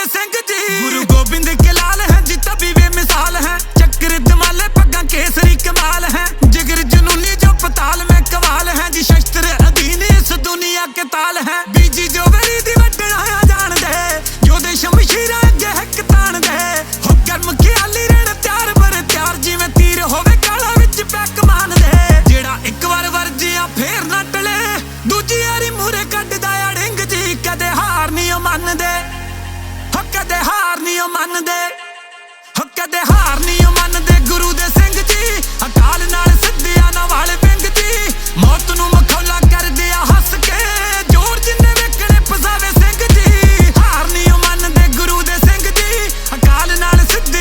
ਛੋਟੇ ਸਿੰਘ ਜੀ। ਗੁਰੂ ਗੋਬਿੰਦ ਕੇ ਲਾਲ ਹੈ, ਜੀ ਤਬੀ ਵੇ ਮਿਸਾਲ ਹੈ। ਚੱਕਰ ਦਮਾਲੇ ਪੱਗਾਂ ਕੇਸਰੀ ਕਮਾਲ ਹੈ। ਜਿਗਰ ਜਨੂਨੀ ਜੋ ਪਤਾਲ ਮੈਂ ਕਵਾਲ ਹੈ। ਜੀ ਸ਼ਸਤਰ ਅਧੀਨ ਇਸ ਦੁਨੀਆ ਕੇ ਤਾਲ ਹੈ। ਬੀਜੀ ਜੋ ਵੈਰੀ ਦੀ ਵੱਡਣ ਆ ਜਾਣਦੇ। ਜੋ ਦੇ ਸ਼ਮਸ਼ੀਰਾਂ ਅੱਗੇ ਹੱਕ ਤਾਣਦੇ। ਹੋ ਕਰਮ ਖਿਆਲੀ ਰਹਿਣ ਤਿਆਰ, ਪਰ ਤਿਆਰ ਜਿਵੇਂ ਤੀਰ ਹੋਵੇ ਕਾਲਾ ਵਿੱਚ ਪੈਕ ਮਾਨ ਦੇ ਜਿਹੜਾ ਇੱਕ ਵਾਰ ਵਰਜਿਆ ਫੇਰ ਨਾ ਟਲੇ। ਦੂਜੀ ਵਾਰੀ ਮੂਰੇ ਕੱਢਦਾ ਅੜਿੰਗ ਜੀ, ਕਦੇ ਹਾਰ ਨਹੀਂ ਉਹ ਮੰਨਦੇ। today.